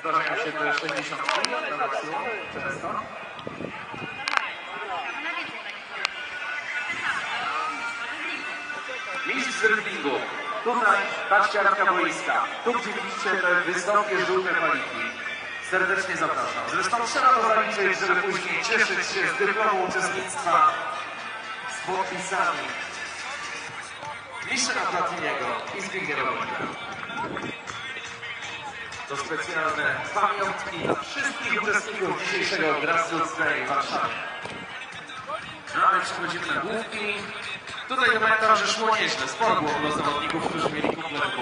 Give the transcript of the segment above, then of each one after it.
Zdarzają się te 60 na maksimum często. Mistrz z rybingu. Tutaj patrzcie arka boiska. Tu gdzie widzicie te wysokie, żółte paliki. Serdecznie zapraszam. Zresztą trzeba to zaliczyć, żeby później cieszyć się z dyplomu uczestnictwa z podpisami Misza Platiniego i Zbigniewowa. To specjalne pamiątki dla wszystkich uczestników dzisiejszego Grassroots Day w Warszawie. No ale przechodzimy na główki. Tutaj pamiętam, że szło nieźle. Sporo było było zawodników, którzy mieli komplet.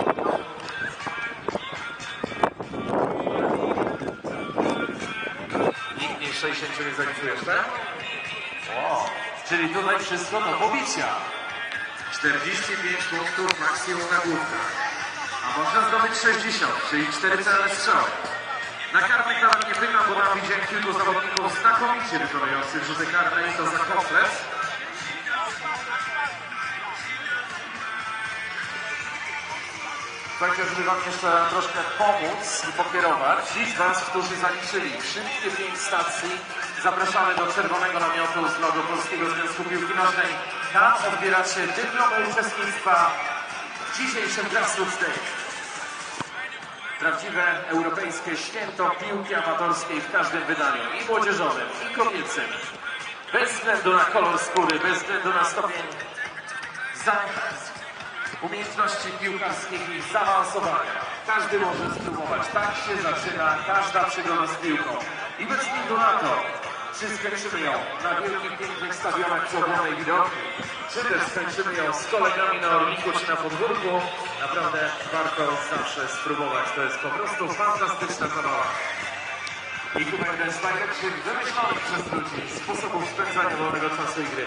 Nikt nie 60 nie zaliczył jeszcze? O, czyli tutaj wszystko do pobicia. 45 punktów maksimum na główkach. A można zdobyć 60, czyli 4 celne strzały. Na karnych nawet nie pytam, bo tam widziałem kilku zawodników znakomicie wykonujących rzuty karne i to za kompleks. Słuchajcie, żeby Wam jeszcze troszkę pomóc i pokierować. Ci z Was, którzy zaliczyli wszystkie pięć stacji, zapraszamy do czerwonego namiotu z logo Polskiego Związku Piłki Nożnej. Tam odbieracie dyplomy uczestnictwa w dzisiejszym Grassroots Day. Prawdziwe europejskie święto piłki amatorskiej w każdym wydaniu, i młodzieżowym, i kobiecym. Bez względu na kolor skóry, bez względu na stopień za umiejętności piłkarskich i zaawansowania. Każdy może spróbować. Tak się zaczyna każda przygoda z piłką. I bez względu na to, czy skończymy ją na wielkich, pięknych stadionach ogromnej widowni, czy też skończymy ją z kolegami na Orliku czy na podwórku, naprawdę warto zawsze spróbować. To jest po prostu fantastyczna zabawa. I chyba jeden z najlepszych wymyślonych przez ludzi sposobów spędzania wolnego czasu i gry.